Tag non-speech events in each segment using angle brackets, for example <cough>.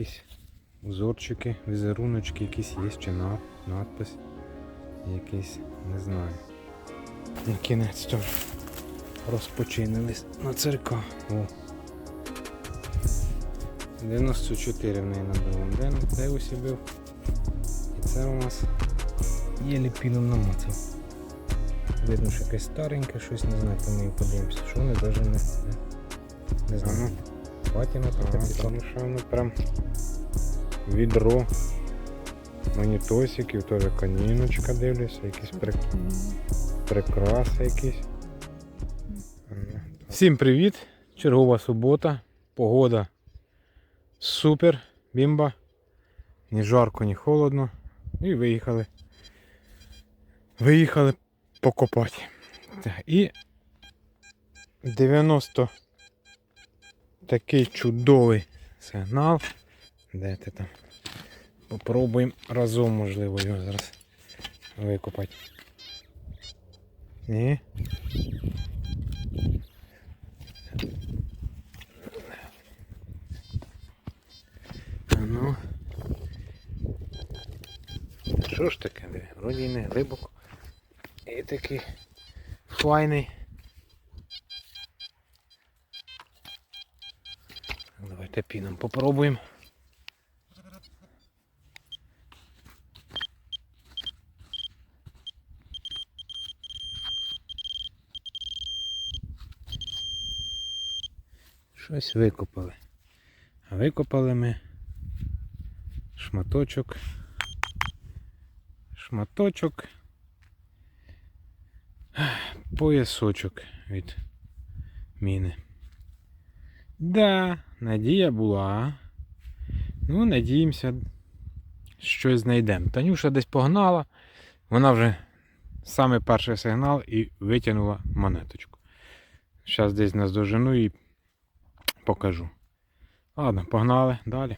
якісь узорчики, візеруночки, якісь є чи на, надпис. Якийсь, не знаю. І кінець теж розпочинились на церква. О. 94 в неї на другому. Де, де ось і був. І це у нас єлі піном намацав. Видно, що якесь стареньке, щось не знаю, то ми подивимося. Що вони навіть не, не, не знаю. Патіна пішла. Тому що воно прям відро монітосиків, теж каніночка дивлюся, якісь при... прикраси якісь. Всім привіт! Чергова субота. Погода супер, бімба. Ні жарко, ні холодно. І виїхали. Виїхали покопати. І 90 такий чудовий сигнал. Де ти там? Попробуємо разом, можливо, його зараз викопати. Ні. Ну. Що ж таке? Вроді не глибоко. І такий файний. Так, Давайте піном попробуємо. Щось викопали. А викопали ми шматочок. Шматочок. Поясочок від міни. Да, надія була. Ну, надіємося, щось знайдемо. Танюша десь погнала, вона вже саме перший сигнал і витягнула монеточку. Зараз десь наздожену і покажу. Ладно, погнали далі.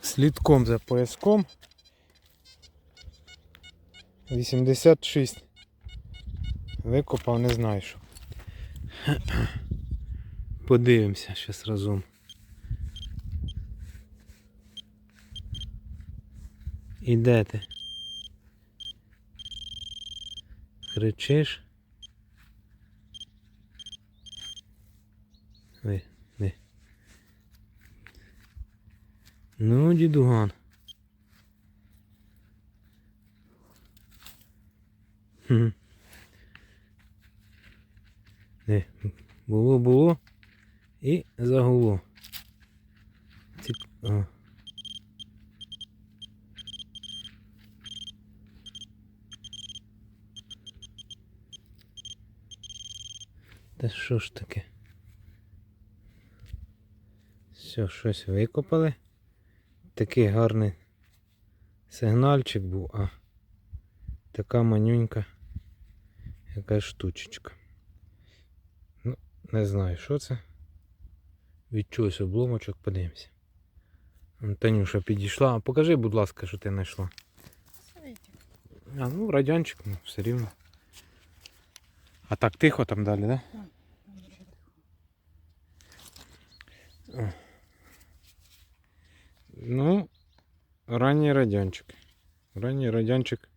Слідком за пояском. 86. Викопав, не знаю що. Подивимося зараз разом. І де ти? Кричиш? Ви, ви. Ну, дідуган. Не, було, було і загуло. Цік... А. Та що ж таке? Все, щось викопали. Такий гарний сигнальчик був, а така манюнька якась штучечка. Ну, не знаю, що це. Від чогось обломочок, подивимося. Танюша підійшла. Покажи, будь ласка, що ти знайшла. А, ну, радянчик, ну, все рівно. А так тихо там далі, да? Ну, ранній радянчик. Ранній радянчик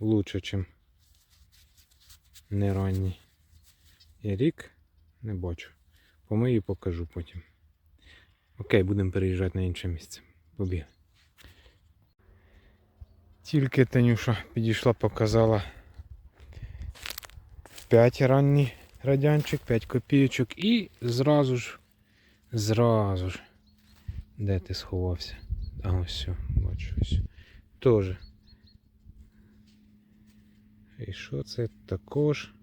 лучше, чим не ранній. І рік не бачу. Помию покажу потім. Окей, будемо переїжджати на інше місце. Побіг. Тільки Танюша підійшла, показала 5 ранній радянчик, 5 копійочок і зразу ж, зразу ж. Де ти сховався? А ось все, бачу ось. Тоже. І що це також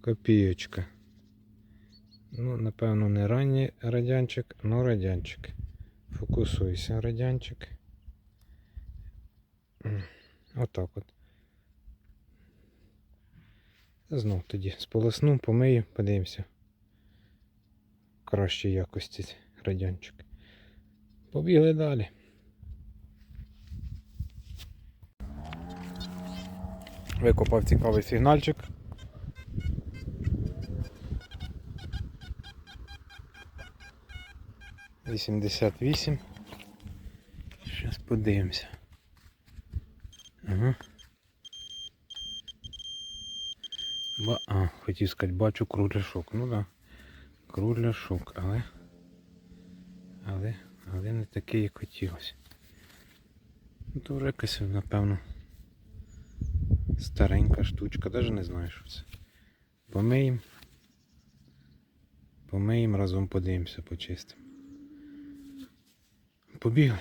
копійочка. Ну, напевно, не ранній радянчик, але радянчик. Фокусуйся, радянчик. Отак от. Знов тоді сполосну, помию, подивимося. Кращої якості радянчик. Побігли далі. Викопав цікавий сигнальчик. 88. Зараз подивимося. Ага. Ба... А, хотів сказати, бачу кругляшок. Ну да. Кругляшок, але. Але. Але не такий, як хотілося. Ну, то вже якась, напевно, старенька штучка, навіть не знаю, що це. Помиємо. Помиємо, разом подивимося, почистимо. Побігли.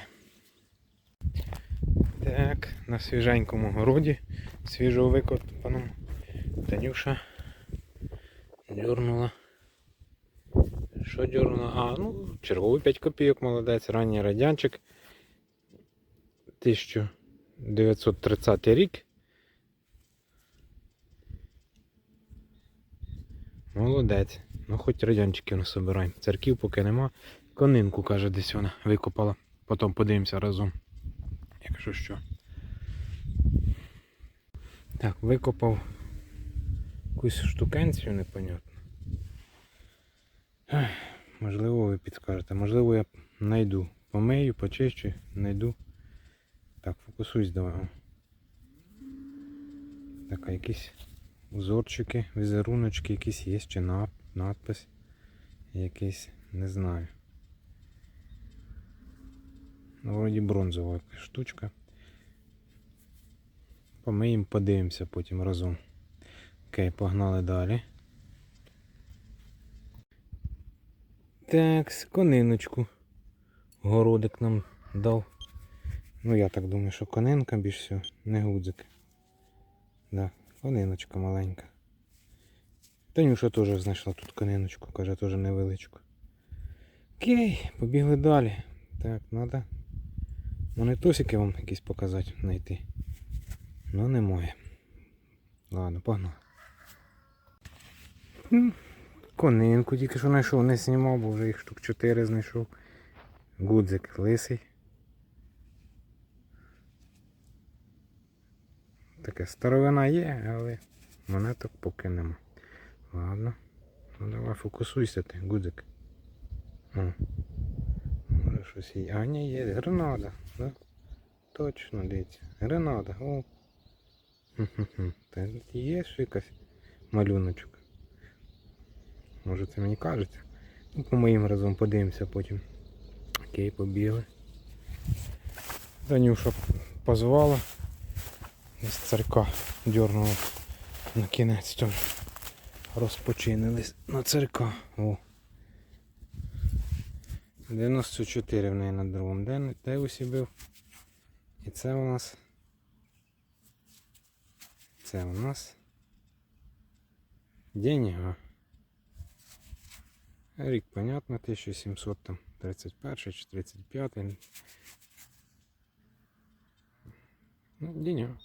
Так, на свіженькому городі, свіжо викопаному. Танюша дьорнула. Що дьорнула? А, ну, черговий 5 копійок, молодець, ранній радянчик. 1930 рік. Молодець. Ну хоч радянчиків не. Церків поки нема. Конинку, каже, десь вона викопала. Потім подивимося разом. Якщо що. Так, викопав якусь штукенцію непонятну. Ех, Можливо, ви підскажете. Можливо, я знайду. Помию, почищу, знайду. Так, фокусуйся давай. Так, а якісь узорчики, візеруночки якісь є, чи над- надпис. Якийсь, не знаю. Ну, вроді бронзова штучка. Помиємо, подивимося потім разом. Окей, погнали далі. Так, кониночку. Городик нам дав. Ну я так думаю, що конинка більш всього, не гудзик. Да, кониночка маленька. Танюша теж знайшла тут кониночку, каже, теж невеличку. Окей, побігли далі. Так, треба монетосики вам якісь показати, знайти. Ну немає. Ладно, погнали. Конинку тільки що знайшов, не знімав, бо вже їх штук 4 знайшов. Гудзик лисий. Таке старовина є, але монеток поки нема. Ладно. Ну давай фокусуйся ти, гудзик. Щось є. А ні, є гренада. Да? Точно, дивіться. Гренада. О. Хм-хм-хм. Та є ще якась малюночок. Може це мені кажеться. Ну, по моїм разом подивимося потім. Окей, побігли. Данюша позвала. З царка дьорнула на кінець теж. Розпочинились на царка. О. 94 в неї на другому. Де, де усібив? І це у нас. Це у нас. Деньга. Рік, понятно, 1731 чи 35. Ну, деньга.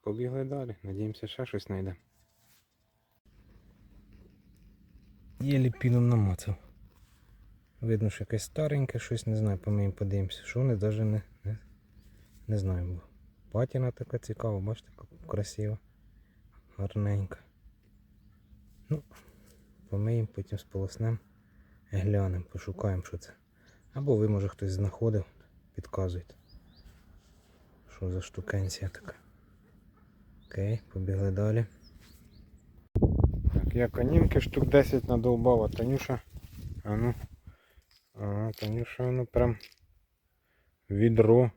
Побігли далі. Надіємося, ще щось знайде. Єлі піном намацав. Видно, що якесь стареньке, щось не знаю, по моїм подивимося. Що вони навіть не, не, не знаю. Бо патіна така цікава, бачите, красива. Гарненька. Ну, помиємо, потім сполоснемо, глянемо, пошукаємо, що це. Або ви, може, хтось знаходив, підказуйте. Що за штукенція така. Окей, побігли далі. Так, я конінки штук 10 надовбав, а Танюша. А ну. А, Танюша, ну прям відро.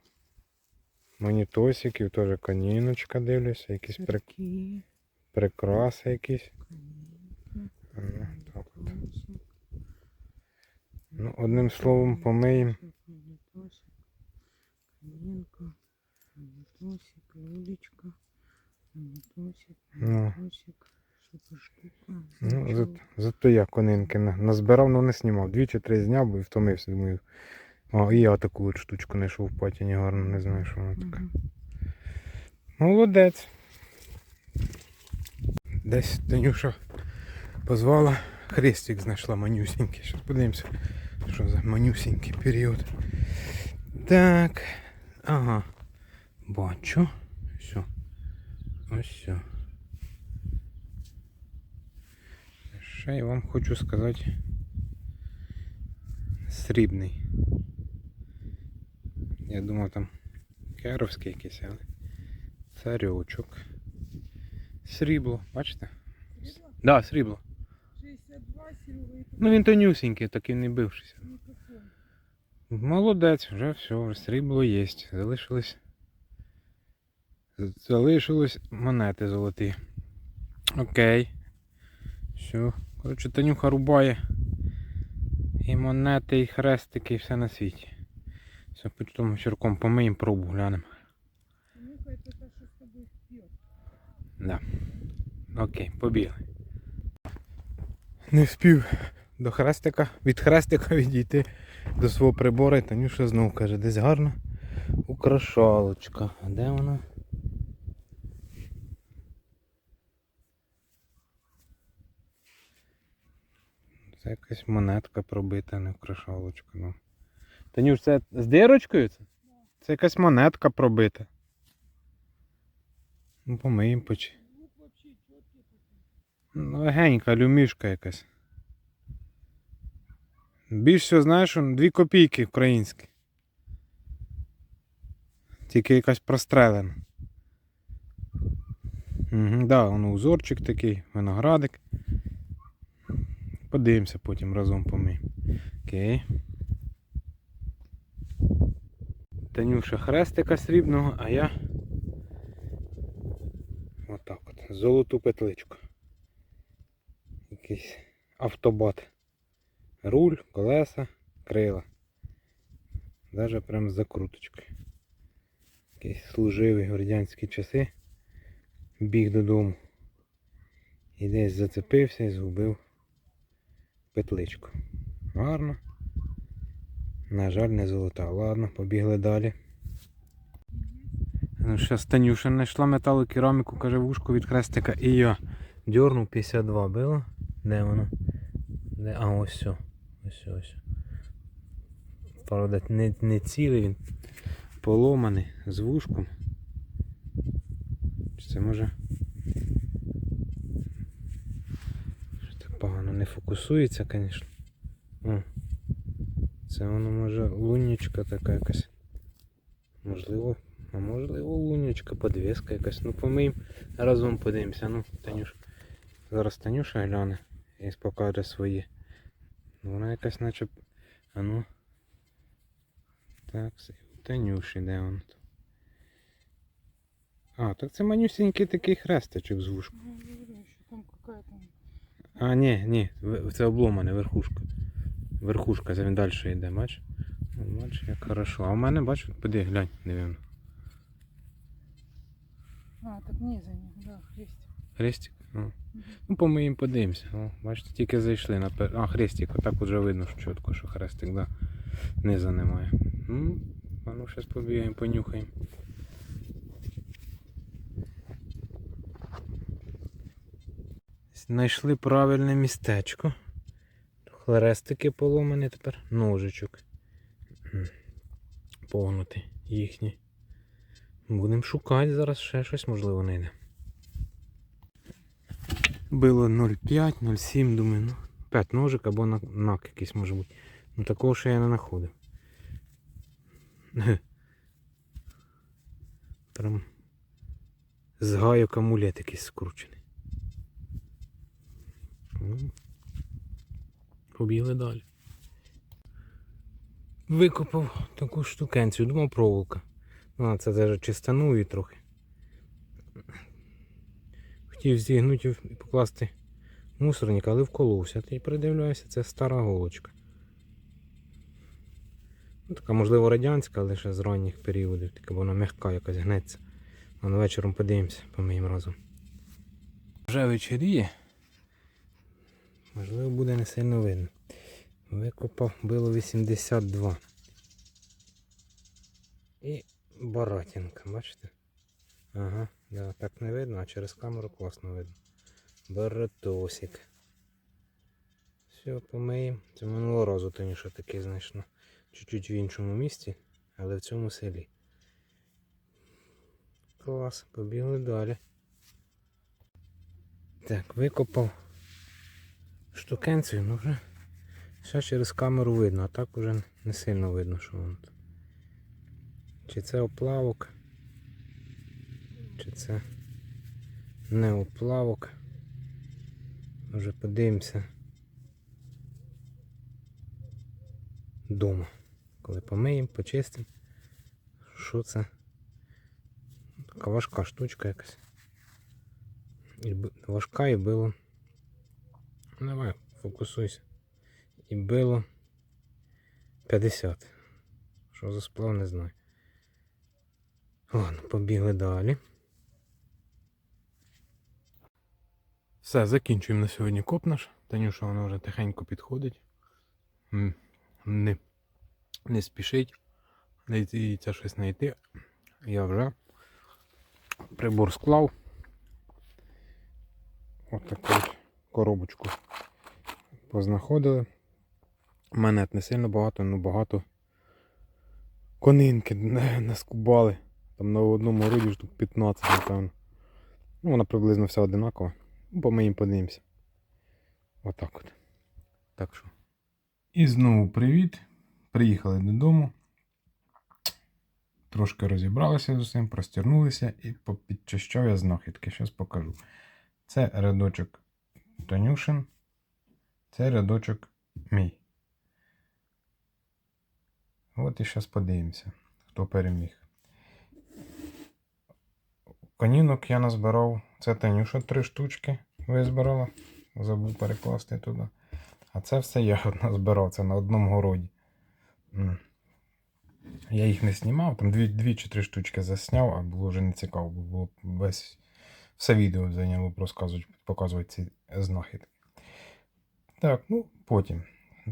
Монітосиків, теж коніночка дивлюся, якісь при... Прикраси якісь. конечно, А, ну, так от. Ну, одним словом, помиємо. монітосик, камінка, монітосик, монітосик, Ну. штука. Ну, за, зато я конинки назбирав, але не знімав. Дві чи три зняв, бо і втомився, думаю. О, і я таку от штучку знайшов в патіні гарно, не знаю, що вона така. Мгм. Молодець. Десь Танюша позвала, хрестик знайшла манюсінький. Зараз подивимося, що за манюсінький період. Так. Ага. Бачу. Все. Ось все. Ще я вам хочу сказати срібний. Я думав там керовський якийсь, але царьочок. Срібло, бачите? Срібло? Да, срібло. 62 силовий Ну він тонюсінький, такий не бившийся. Молодець, вже все, вже срібло є. Залишилось. Залишилось монети золоті. Окей. Все. Коротше, Танюха рубає. І монети, і хрестики, і все на світі. Все, потім черком помиємо, пробу глянемо. Нюхай, це те, що з тобою п'є. Да. Окей, побігли. Не вспів до хрестика, від хрестика <laughs> відійти до свого прибору, і Танюша знову каже, десь гарна украшалочка. А де вона? Це якась монетка пробита, не украшалочка. Ну. Танюш, це з дирочкою? Це? Це якась монетка пробита. Ну, помиємо. Ну, Легенька, люмішка якась. Більш всього, знаєш, що дві копійки українські. Тільки якась прострелена. Угу, да, воно узорчик такий, виноградик. Подивимося потім разом помиємо. Окей. Танюша хрестика срібного, а я. Отак от. Золоту петличку. Якийсь автобат. Руль, колеса, крила. Даже прям з закруточкою. Якийсь служивий в радянські часи. Біг додому. І десь зацепився і згубив петличку. Гарно. На жаль, не золота. Ладно, побігли далі. Ну, зараз Танюша знайшла металокераміку, каже, вушку від хрестика. І я дьорнув 52 було. Де воно? Де? А, ось все. Ось ось. Правда, не, не цілий він. Поломаний з вушком. Це може. Що так погано не фокусується, звісно. Це воно може лунічка така якась. Можливо. А можливо лунічка, подвіска якась. Ну помиємо. Разом подивимося. Ну, Танюш. Зараз Танюша гляне і покаже свої. Ну, Вона якась наче. А ну. Так, Танюші, де он? А, так це манюсінький такий хрестичок з вушком. Ну, я говорю, що там какая-то... А, ні, ні, це обломане, верхушка. Верхушка, це він далі йде, бач? Ну, Бач, як хорошо. А у мене, бач, поди, глянь, дивно. А, так низані, да, хрестик. Хрестик? Ну, Мгм. ну помиємо, подивимося. О, бачите, тільки зайшли на пер... А, хрестик, отак вже видно що чітко, що хрестик, да. Низа немає. Ну, а ну зараз побігаємо, понюхаємо. Знайшли правильне містечко. Хрестики поломані тепер. Ножичок. Погнути їхні. Будемо шукати зараз ще щось, можливо, знайде. Було 0,5, 0,7, думаю, ну, 5 ножик або на- нак якийсь може бути. Ну такого ще я не знаходив. Прям з гайок амулет якийсь скручений. Ну, Побігли далі. Викопав таку штукенцію, думав проволока. Ну, а це навіть чистанув її трохи. Хотів зігнути і покласти мусорник, але вколовся. Та придивляюся, це стара голочка. Ну, така, можливо, радянська, але ще з ранніх періодів, така вона м'яка якась гнеться. А на вечором подивимося, помиємо разом. Вже вечеріє. Можливо, буде не сильно видно. Викопав було 82. І Баратінка, бачите? Ага, да, так не видно, а через камеру класно видно. Баратосик. Все, помиємо. Це минулого разу тоніше такий знайшло. Чуть-чуть в іншому місці, але в цьому селі. Клас, побігли далі. Так, викопав штукенцію, ну вже Ще через камеру видно, а так уже не сильно видно, що воно тут. Чи це оплавок, чи це не оплавок. Вже подивимося. Дома. Коли помиємо, почистимо. Що це? Така важка штучка якась. І важка і било. Давай, фокусуйся. І било 50. Що за сплав, не знаю. Ладно, побігли далі. Все, закінчуємо на сьогодні коп наш. Танюша вона вже тихенько підходить. Не, не спішить. Дається щось знайти. Я вже прибор склав. Таку от коробочку познаходили. Монет не сильно багато, але багато конинки <laughs> на- наскубали. Там на одному роді штук 15, напевно. Ну, вона приблизно вся одинакова. Ну, Бо ми їм подивимося. Отак от. Так що. І знову привіт. Приїхали додому. Трошки розібралися з усім, простягнулися і попідчищав я знахідки. Зараз покажу. Це рядочок Танюшин. Це рядочок мій. От і зараз подивимося, хто переміг. Конінок я назбирав. Це Танюша три штучки визбирала. Забув перекласти туди. А це все я <laughs> назбирав, це на одному городі. Я їх не знімав, там дві, дві чи три штучки засняв, а було вже не цікаво, бо було весь все відео зайняло розказувати, показувати ці знахідки. Так, ну потім.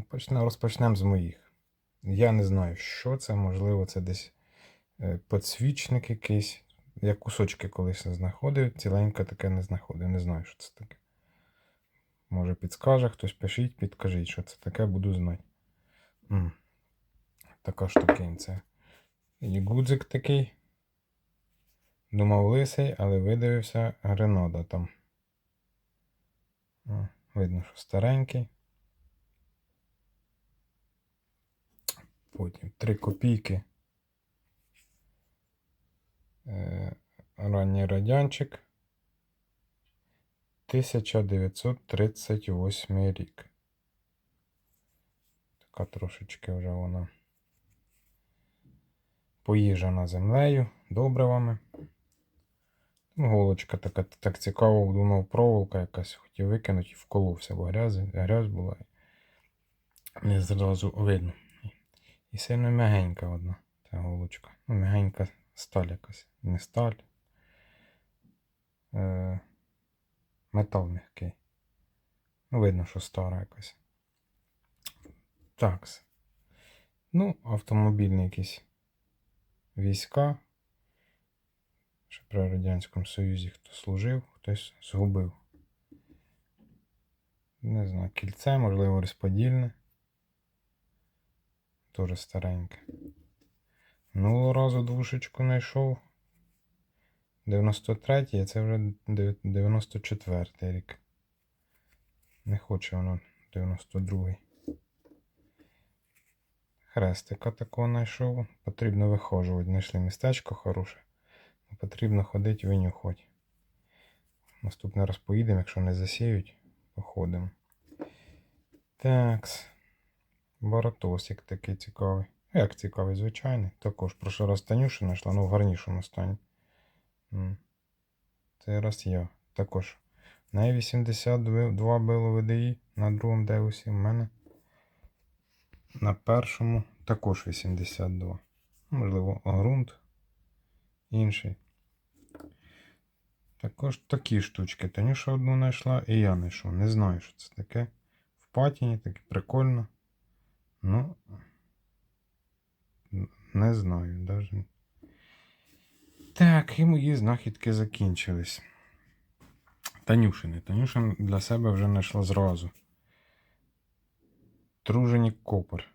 Почне, розпочнемо з моїх. Я не знаю, що це, можливо, це десь е, підсвічник якийсь. Я кусочки колись не знаходив, ціленьке таке не знаходив. Не знаю, що це таке. Може підскаже, хтось пишіть, підкажіть, що це таке, буду знати. М. Така штукенця. І гудзик такий. Думав лисий, але видивився Гренода там. Видно, що старенький. Потім 3 копійки. Е, ранній радянчик. 1938 рік. Така трошечки вже вона поїжджена землею, добривами. Голочка така так цікаво, думав, проволока якась хотів викинути і вколовся, бо грязь, грязь була. Не зразу видно. І сильно м'ягенька одна ця голочка. Ну, м'ягенька сталь якась. Не сталь. Е, метал м'який. Ну, видно, що стара якась. Такс. Ну, автомобільні якісь війська. При Радянському Союзі хто служив, хтось згубив. Не знаю, кільце, можливо, розподільне. Дуже стареньке. Минулого разу двушечку знайшов. 93-й, а це вже 94-й рік. Не хоче воно 92-й. Хрестика такого знайшов. Потрібно вихожувати. Знайшли містечко хороше. Потрібно ходити винюхати. Наступний раз поїдемо, якщо не засіють, походимо. Такс. Баратосик такий цікавий. Ну, Як цікавий, звичайний. Також прошлий раз Танюшу знайшла, ну в гарнішому стані. Цей раз я. Також. Неї 82 було ВДІ на другому деусі. У мене на першому також 82. Можливо, ґрунт інший. Також такі штучки. Танюша одну знайшла і я знайшов. Не знаю, що це таке. В патіні таке прикольно. Ну, не знаю навіть. Так, і мої знахідки закінчились. Танюшини. Танюша для себе вже знайшла зразу. Труженік копер.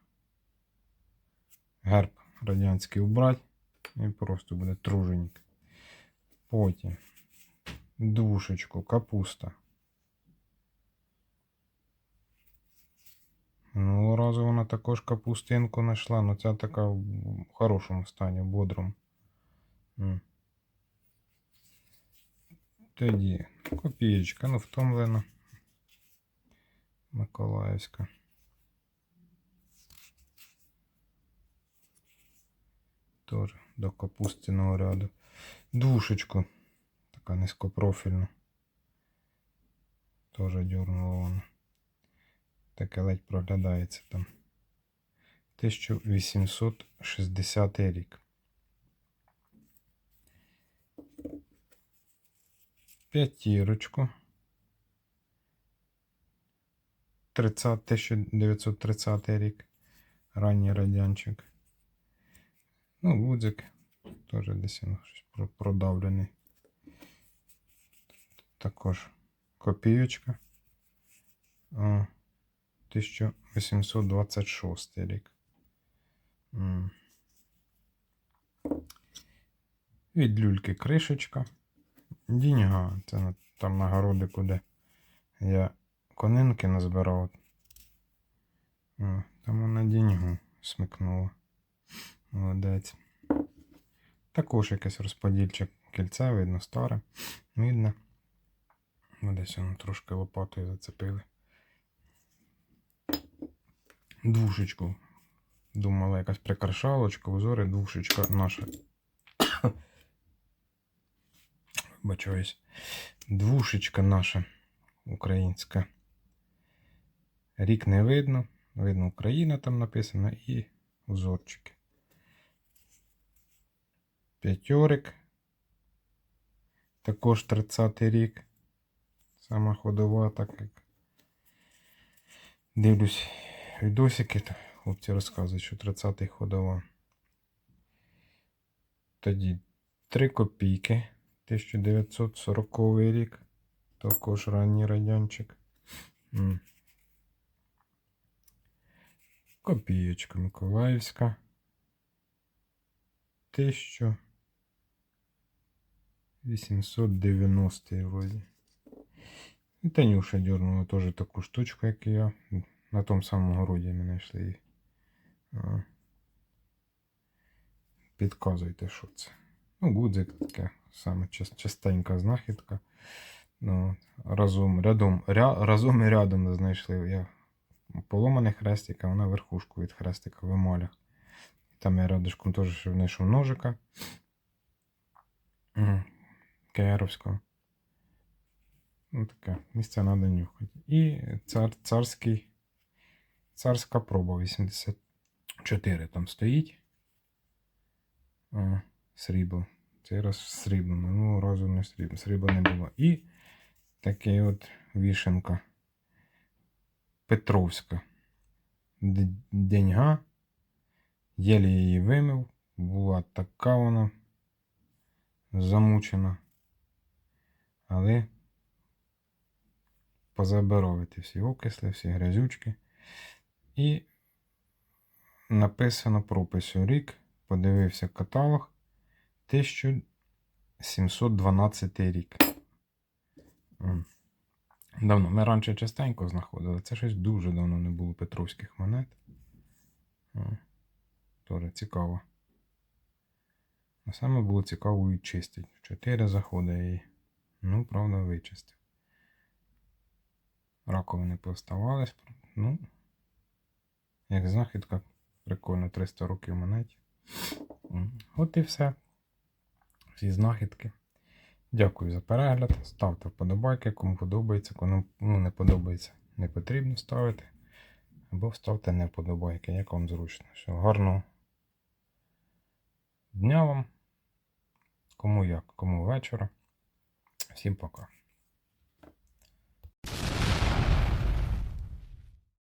Герб радянський убрать. І просто буде труженік. Потім душечку, капуста. Минулого разу вона також капустинку знайшла, але ця така в хорошому стані, бодрому. Тоді копієчка, ну втомлена. Миколаївська. Тоже до капустяного ряду. Двушечку. Така низькопрофільна. Тоже дюрнула вона. Таке ледь проглядається там. 1860 рік. П'ятірочку. 30, 1930 рік. Ранній радянчик. Ну, гудзик. Теж десь він щось продавлений. Також копійочка. 1826 рік. Від люльки кришечка. Діньга. Це там на городику, де я конинки назбирав. Там вона діньгу смикнула. Молодець. Також якийсь розподільчик кільця, видно, старе. Видно. Десь воно трошки лопатою зацепили. Двушечку. Думала, якась прикрашалочка, узори, двушечка наша. Бачусь. Двушечка наша українська. Рік не видно. Видно, Україна там написано і узорчики. П'ятьорик. Також 30-й рік. Сама ходова, так як дивлюсь відосики, хлопці розказують, що 30-й ходова. Тоді 3 копійки. 1940 рік. Також ранній радянчик. М. Копієчка Миколаївська. 1890 вроді. І Танюша дернула теж таку штучку, як і я. На тому самому городі ми знайшли. Підказуйте, що це. Ну, гудзик таке саме частенька знахідка. Ну, разом, рядом, ря, разом і рядом знайшли. Я поломаний хрестик, а вона верхушку від хрестика в емалях. Там я рядышком теж знайшов ножика. М, Кеєровського. Ну, таке, місце треба нюхати. І цар, царський, царська проба 84 там стоїть. А, срібло. Цей раз срібло, минулого разу не срібло. Срібла не було. І такий от вішенка. Петровська. Деньга. Єлі її вимив. Була така вона замучена. Але позабировити всі окисли, всі грязючки. І написано пропису рік. Подивився каталог. 1712 рік. Давно. Ми раніше частенько знаходили. Це щось дуже давно не було петровських монет. Тоже цікаво. А саме було цікаво і чистить. Чотири заходи її. Ну, правда, вичистив. Раковини поставались. Ну, як знахідка, прикольно, 300 років монеті. От і все. Всі знахідки. Дякую за перегляд. Ставте вподобайки, кому подобається, кому ну, не подобається, не потрібно ставити. Або ставте не вподобайки, як вам зручно. Все, гарного дня вам. Кому як, кому вечора. Всім пока.